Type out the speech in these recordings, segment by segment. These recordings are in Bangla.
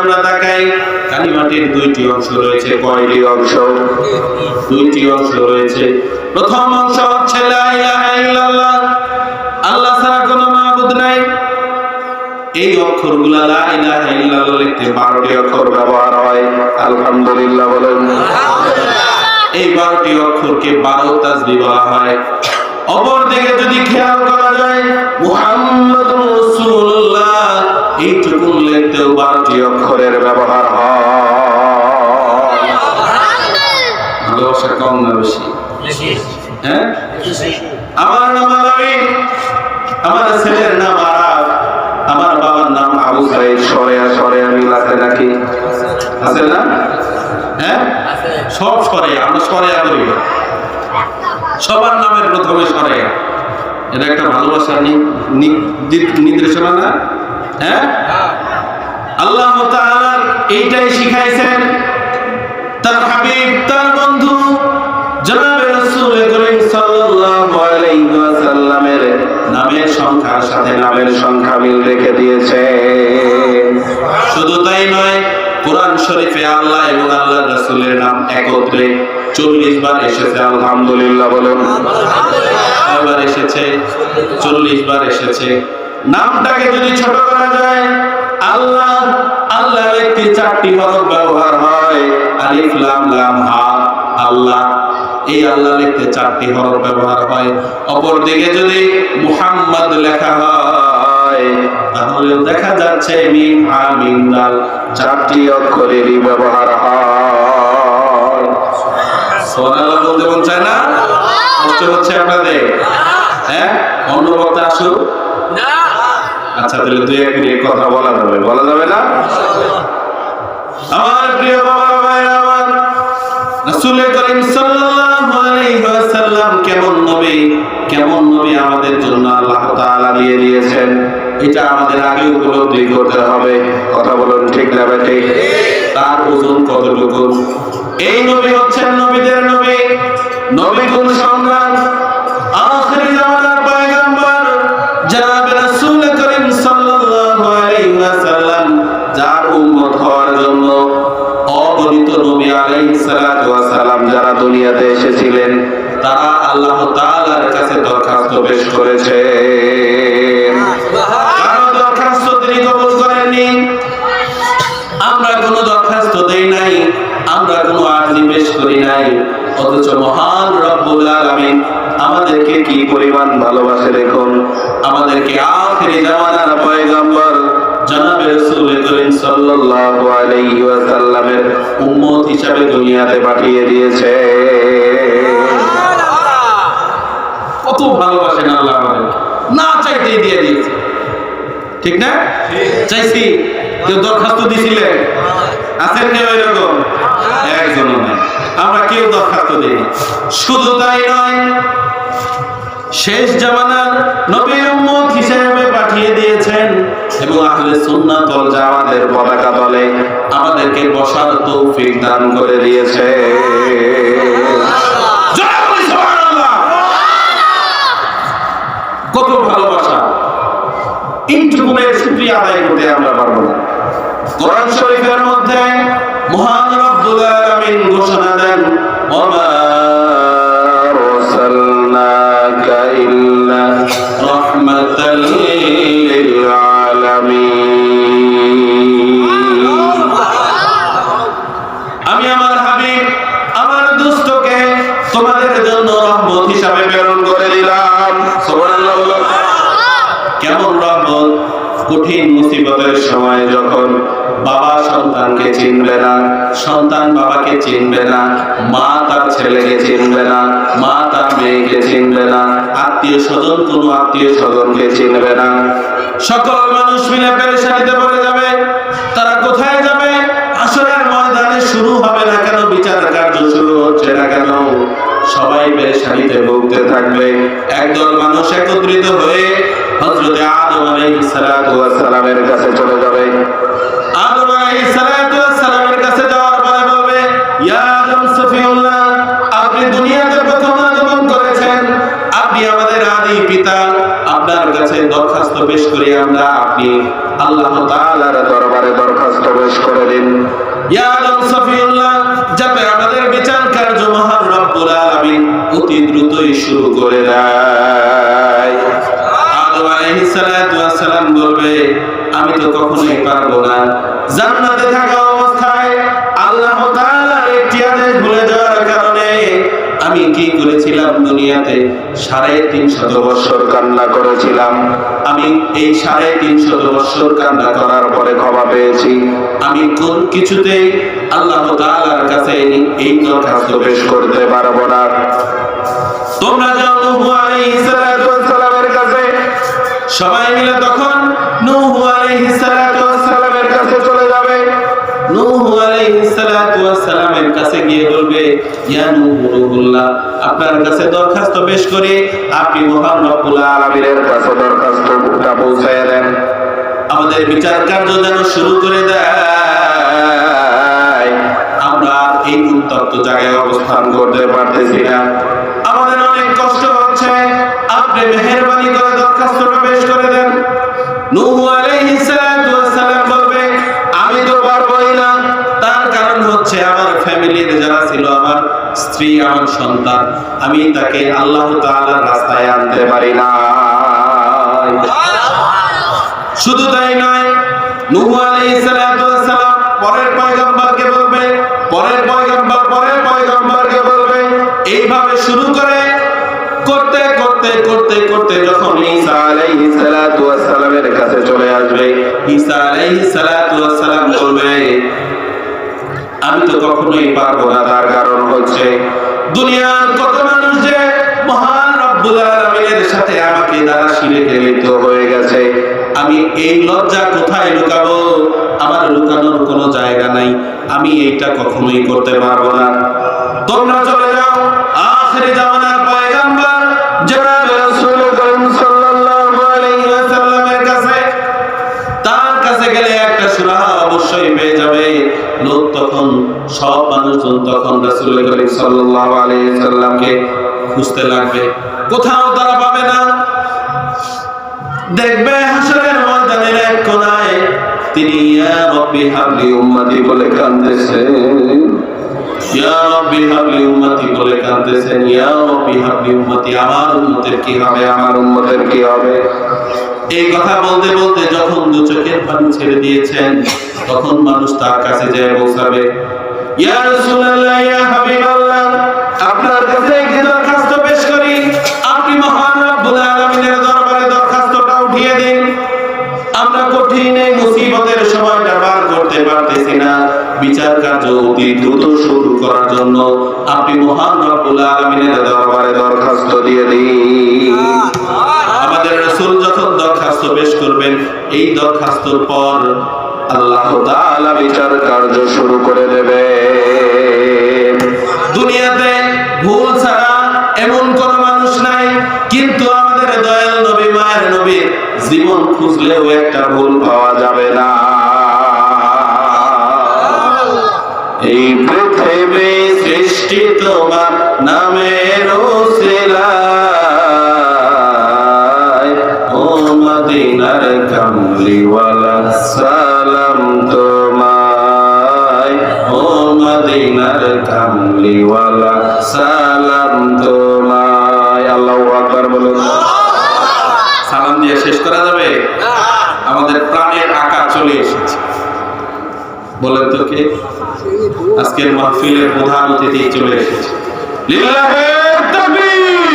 আমরা তাকাই কালিমাটির দুইটি অংশ রয়েছে। কয়টি অংশ? দুইটি অংশ রয়েছে। প্রথম অংশ হচ্ছে লা ইলাহা ইল্লাল্লাহ। আল্লাহ ছাড়া কোনো মাবুদ নাই। এই অক্ষরগুলা লা ইলাহা ইল্লাল্লাহ লিখতে 12টি অক্ষর ব্যবহার হয়। আলহামদুলিল্লাহ বলেন। এই 12টি অক্ষরকে 12 তাসবিহ বলা হয়। অপর দিকে যদি খেয়াল করা যায় রাসূলুল্লাহ এইটুকু লিখতেও 12টি অক্ষরের ব্যবহার হয়। ভালোবাসা কম না বেশি? হ্যাঁ? আমার নাম আলামী আমার ছেলের নাম আরাফ। আমার বাবার নাম আবু সাইদ। সরেয়া সরেয়া মিল আছে নাকি আছে না? হ্যাঁ? সব সরে আমরা সরেয়া করি। সবার নামের প্রথমে সরেয়া এটা একটা ভালোবাসার নির্দেশনা না? হ্যাঁ? আল্লাহ এইটাই শিখাইছেন। তার হাবিব, তার বন্ধু শুধু তাই নয়, কোরআন শরীফে আল্লাহ এবং আল্লাহর রাসূলের নাম একত্রে 40 বার এসেছে, আলহামদুলিল্লাহ বলুন। কয়বার এসেছে? 40 বার এসেছে। নামটাকে যদি ছোট করা যায় আল্লাহ আল্লাহর একটি চারটি হরফ ব্যবহার হয়। আলিফ লাম লাম হা আল্লাহ। এই আল্লাহ লিখতে চারটি হরফ ব্যবহার হয়। অপর দিকে যদি মুহাম্মদ লেখা হয় তাহলে দেখা যাচ্ছে মিম হা মিম দাল চারটি অক্ষরেরই ব্যবহার হয়। সোনাল্লাহ বলতে মন চায় না কষ্ট হচ্ছে আপনাদের। হ্যাঁ অন্য বক্তা আসুক আচ্ছা তাহলে দুই এক মিনিট কথা বলা যাবে। বলা যাবে না? আমার প্রিয় বাবা ভাইরা আমার রাসূল করিম সাল্লাল্লাহু আলাইহি ওয়াসাল্লাম কেমন নবী? কেমন নবী আমাদের জন্য আল্লাহ তাআলা দিয়ে দিয়েছেন? এটা আমাদের আগে উপলব্ধি করতে হবে। কথা বলুন ঠিক না ঠিক? তার ওজন কতটুকু? এই নবী হচ্ছেন নবীদের নবী। নবী কোন সম্রাট দুনিয়াতে এসেছিলেন। তারা আল্লাহ তাআলার কাছে দরখাস্ত পেশ করেছে। দেই নাই, আমরা নাই। অথচ মহান আমাদেরকে কি পরিমাণ ভালোবাসে দেখুন? আমাদেরকে আখেরি জামানার পয়গম্বর জনাবে রাসূল করিম সাল্লাল্লাহু আলাইহি ওয়াসাল্লামের উম্মত হিসাবে দুনিয়াতে পাঠিয়ে দিয়েছে। কত ভালোবাসেন আল্লাহ না চাইতেই দিয়ে দিয়েছে। ঠিক না? চাইছি। কেউ দরখাস্ত দিছিলেন। আছেন কেউ এরকম? একজনও আমরা কেউ দরখাস্ত দিই শুধু তাই নয়, শেষ জামানার নবীর উম্মত হিসেবে পাঠিয়ে দিয়েছেন এবং আহলে সুন্নাত ওয়াল জামাতের পতাকা তলে আমাদেরকে বসার তৌফিক দান করে দিয়েছে। কত ভালোবাসা। আদায় করতে আমরা পারব না। কোরআন শরীফের মধ্যে মহান রব্বুল ঘোষণা রহমত হিসাবে প্রেরণ করে দিলাম। কেমন রহমত? কঠিন মুসিবতের সময় যখন বাবা সন্তানকে চিনবে না, সন্তান বাবাকে চিনবে না, মা তার ছেলেকে চিনবে না, মা তার মেয়েকে চিনবে না, আত্মীয় স্বজন কোনো আত্মীয় স্বজনকে চিনবে না। সকল মানুষ মিলে পেরেশানিতে পড়ে যাবে তারা কোথায় যাবে আসরের ময়দানে শুরু হবে না কেন বিচার কার্য শুরু হচ্ছে না কেন সবাই ভুগতে থাকবে একদল মানুষ একত্রিত হয়ে হযরতে আদম আলাইহিস সালামের কাছে চলে যাবে। আদম আলাইহিস সালামের কাছে যাওয়ার পরে বলবে, ইয়া আদম আপনি দুনিয়াতে প্রথম আগমন করেছেন। আপনি আমাদের আদি পিতা, আপনার কাছে দরখাস্ত পেশ করি আমরা, আপনি আল্লাহ তাআলার দরবারে দরখাস্ত যাতে আমাদের বিচার কার্য মহান রব্বুল অতি দ্রুতই শুরু করে দেয়। আদম আলাইহিস সালাতু সালাম বলবে, আমি তো কখনোই পারব না। জান্নাতে থাকা আমি কি করেছিলাম দুনিয়াতে? সাড়ে তিনশত বছর কান্না করেছিলাম। আমি এই সাড়ে তিনশত বছর কান্না করার পরে ক্ষমা পেয়েছি। আমি কোন কিছুতেই আল্লাহ তাআলার কাছে এই- দরখাস্ত পেশ করতে পারব না। তোমরা যাও নূহ আলাইহিস সালামের কাছে। সবাই মিলে তখন নূহ আলাইহিস সালামের কাছে চলে যাবে। নূহ আলাইহিস সালামের কাছে গিয়ে বলবে আপনার কাছে দরখাস্ত পেশ করি আপনি মহান রব্বুল আলামিনের কাছে দরখাস্তটা পৌঁছায় দেন। আমাদের বিচার কার্য যেন শুরু করে দেয়। আমরা এই উত্তপ্ত জায়গায় অবস্থান করতে পারতেছি না। আমাদের অনেক কষ্ট হচ্ছে। আপনি মেহেরবানি করে দরখাস্তটা পেশ করে দেন। নূহ হচ্ছে আমার ফ্যামিলির যারা ছিল, আমার স্ত্রী, আমার সন্তান, আমি তাকে আল্লাহ তাআলার রাস্তায় আনতে পারি না শুধু তাই নয়, নূহ আলাইহিস সালাম পরের পয়গম্বরকে বলবে, পরের পয়গম্বর, পরের পয়গম্বরকে বলবে, এইভাবে শুরু করে, করতে করতে করতে করতে যখন ঈসা আলাইহিস সালামের কাছে চলে আসবে, ঈসা আলাইহিস সালাম বলবে আমি তো কখনোই পারব না, তার কারণ হচ্ছে দুনিয়ার কত মানুষ যে মহান রব্বুল আলামিনের সাথে আমাকে দ্বারা শিরকে লিপ্ত হয়ে গেছে। আমি এই লজ্জা কোথায় লুকাবো? আমার লুকানোর কোনো জায়গা নাই। আমি এইটা কখনোই করতে পারব না। তোমরা চলে যাও, আখেরি জামানার পয়গম্বর, জনাব রাসূল করিম সাল্লাল্লাহু আলাইহি ওয়াসাল্লামের কাছে। তার কাছে গেলে একটা সুরাহা অবশ্যই পেয়ে যাবে। লোক তখন, সব মানুষজন তখন রাসূল করিম আলাইহি সাল্লামকে খুঁজতে লাগবে। কোথাও তারা পাবে না। দেখবে হাসরের ময়দানের এক কোনায়, তিনি, ইয়া রব্বি হাবলি উম্মতি, বলে কাঁদতেছেন এই কথা বলতে বলতে যখন দু চোখের পানি ছেড়ে দিয়েছেন, তখন মানুষ তার কাছে যায় পৌঁছাবে। ইয়া রাসূলুল্লাহ, ইয়া আপনার কাছে একটি দরখাস্ত পেশ করি। আপনি মহান রব্বুল আলামিনের দরবারে দরখাস্তটা উঠিয়ে দিন। আমরা কঠিন এই মুসিবতের সময়টা পার করতে পারতেছি না। বিচার কার্য অতি দ্রুত শুরু করার জন্য আপনি মহান রব্বুল আলামিনের দরবারে দরখাস্ত দিয়ে দিন। আমাদের রাসূল যখন দরখাস্ত পেশ করবেন, এই দরখাস্তর পর আল্লাহ তাআলা বিচার কার্য শুরু করে দেবে দুনিয়াতে ভুল ছাড়া এমন কোন মানুষ নাই, কিন্তু আমাদের দয়াল নবী, মায়ের নবী জীবন খুঁজলেও একটা ভুল পাওয়া যাবে। সালাম দিয়ে শেষ করা যাবে? আমাদের প্রাণের আকার চলে এসেছে। বলেন তো কে? আজকের মাহফিলের প্রধান অতিথি চলে এসেছে। লিল্লাহে তাকবীর!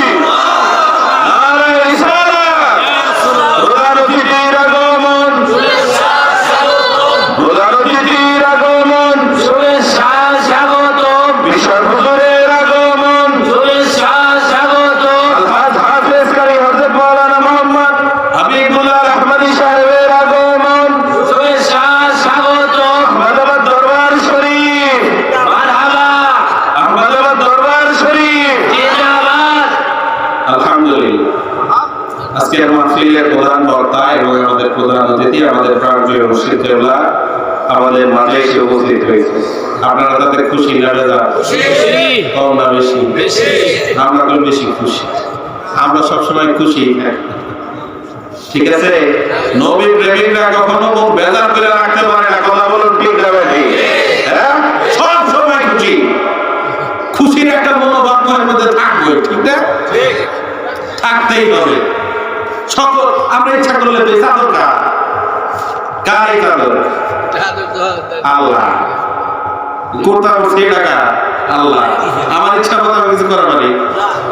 মাহফিলের প্রধান কর্তা এবং আমাদের প্রধান অতিথি আমাদের প্রাণপ্রিয় রশিদ দেওলা আমাদের মাঝে এসে উপস্থিত হয়েছে। আপনারা তাতে খুশি না বেদা কম না বেশি? আমরা তো বেশি খুশি। আমরা সবসময় খুশি। ঠিক আছে? নবী প্রেমিকরা কখনো কোন বেজার করে রাখতে পারে না। কথা বলুন ঠিক না হ্যাঁ? সবসময় খুশি। খুশির একটা মনোভাব মধ্যে থাকবে ঠিক না? থাকতেই হবে। সকল আমরা ইচ্ছা করলে তো এই চাদর কার? কার এই চাদর? আল্লাহ। কোথা উঠছে টাকা। আল্লাহ। আমার ইচ্ছা মতো আমি কিছু করা পারি।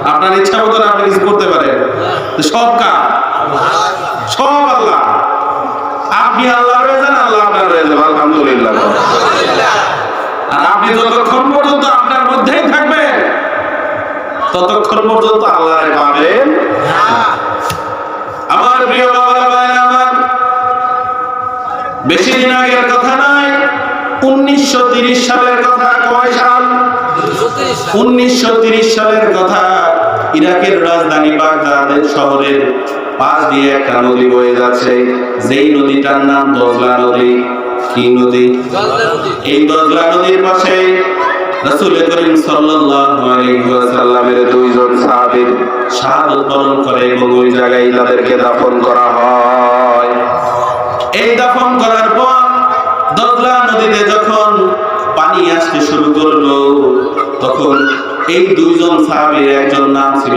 আপনার ইচ্ছা মতো আপনি কিছু করতে পারেন। সব কার? সব আল্লাহ। আপনি আল্লাহ রয়ে যান আল্লাহ আপনার রয়ে যাবে। আলহামদুলিল্লাহ। আর আপনি যতক্ষণ পর্যন্ত আপনার মধ্যেই থাকবেন ততক্ষণ পর্যন্ত আল্লাহরে পাবেন আমার বেশি দিন আগের কথা নয়, উনিশশো তিরিশ সালের কথা কয় সাল? উনিশশো সালের কথা ইরাকের রাজধানী বাগদাদের শহরের পাশ দিয়ে একটা নদী বয়ে যাচ্ছে। যেই নদীটার নাম দজলা নদী। কি নদী? এই দজলা নদীর পাশে রাসূল করিম সাল্লাল্লাহু আলাইহি ওয়াসাল্লামের দুইজন সাহাবী শাহাদাত বরণ করে এবং ওই জায়গায় তাদেরকে দাফন করা হয়। এই দাফন করার পর দদলা নদীতে যখন পানি আসতে শুরু করল, তখন এই দুইজন সাহাবীর একজন নাম ছিল